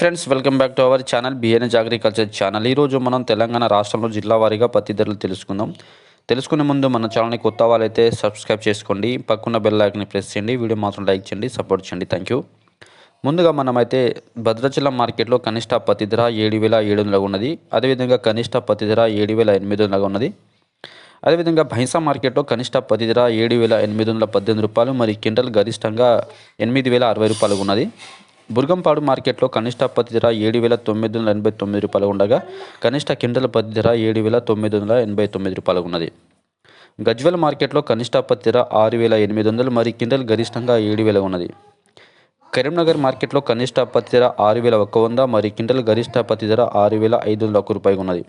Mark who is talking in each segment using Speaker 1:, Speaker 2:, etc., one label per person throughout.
Speaker 1: Friends welcome back to our channel BNS agriculture channel ఈరోజు మనం తెలంగాణ రాష్ట్రంలో జిల్లా వారీగా పత్తి ధరలు తెలుసుకుందాం. తెలుసుకునే ముందు మన ఛానల్ని కొత్త వాళ్ళైతే సబ్స్క్రైబ్ చేసుకోండి. పక్కన బెల్ ఐకన్ని ప్రెస్ చేయండి. వీడియో మాత్రం లైక్ చేయండి సపోర్ట్ చేయండి. థ్యాంక్ యూ ముందుగా మనమైతే భద్రాచలం మార్కెట్లో కనిష్ట పత్తి ధర ఏడు వేల ఏడు వందలుగా ఉన్నది. అదేవిధంగా కనిష్ట పత్తి ధర ఏడు వేల ఎనిమిది వందలుగా ఉన్నది. అదేవిధంగా భైంసా మార్కెట్లో కనిష్ట పత్తి ధర ఏడు వేల ఎనిమిది వందల పద్దెనిమిది రూపాయలు మరి క్వింటల్ గరిష్టంగా ఎనిమిది వేల అరవై రూపాయలు ఉన్నది. బుర్గంపాడు మార్కెట్లో కనిష్ట పత్తి ధర ఏడు వేల తొమ్మిది వందల ఎనభై తొమ్మిది రూపాయలు ఉండగా కనిష్ట క్వింటల్ పత్తి ధర ఏడు వేల తొమ్మిది వందల ఎనభై తొమ్మిది రూపాయలు ఉన్నది. గజ్వెల్ మార్కెట్లో కనిష్ట పత్తి ధర ఆరు వేల ఎనిమిది వందలు మరి క్వింటల్ గరిష్టంగా ఏడు వేల ఉన్నది. కరీంనగర్ మార్కెట్లో కనిష్ట పత్తి ధర ఆరు వేల ఒక్క వంద మరి క్వింటల్ గరిష్ట పత్తి ధర ఆరు వేల ఐదు వందల ఒక్క రూపాయి ఉన్నది.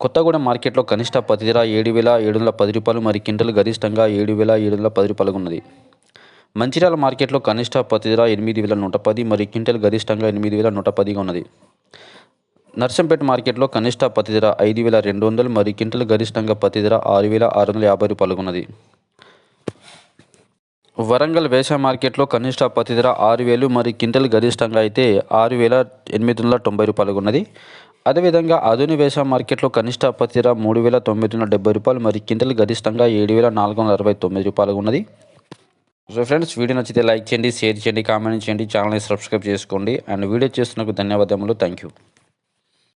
Speaker 1: కొత్తగూడెం మార్కెట్లో కనిష్ట పత్తి ధర ఏడు వేల ఏడు వందల పది రూపాయలు మరి క్వింటల్ గరిష్టంగా ఏడు వేల ఏడు వందల పది రూపాయలు ఉన్నది. మంచిర్యాల మార్కెట్లో కనిష్ట పత్తి ధర ఎనిమిది వేల నూట పది మరి క్వింటల్ గరిష్టంగా ఎనిమిది వేల నూట పదిగా ఉన్నది. నర్సంపేట మార్కెట్లో కనిష్ట పత్తి ధర ఐదు వేల రెండు వందలు మరి క్వింటల్ గరిష్టంగా పత్తి ధర ఆరు వేల ఆరు వందల యాభై రూపాయలు ఉన్నది. వరంగల్ వేస మార్కెట్లో కనిష్ట పత్తి ధర ఆరు వేలు మరి క్వింటల్ గరిష్టంగా అయితే ఆరు వేల ఎనిమిది వందల తొంభై రూపాయలు ఉన్నది. అదేవిధంగా ఆధునిక వేస మార్కెట్లో కనిష్ట పత్తి ధర మూడు వేల తొమ్మిది వందల డెబ్బై రూపాయలు మరి క్వింటల్ గరిష్టంగా ఏడు వేల నాలుగు వందల అరవై తొమ్మిది రూపాయలు ఉన్నది. సో ఫ్రెండ్స్ వీడియో నచ్చితే లైక్ చేయండి షేర్ చేయండి కామెంట్ చేయండి ఛానల్ని సబ్స్క్రైబ్ చేసుకోండి. అండ్ వీడియో చేస్తున్నందుకు ధన్యవాదములు. Thank you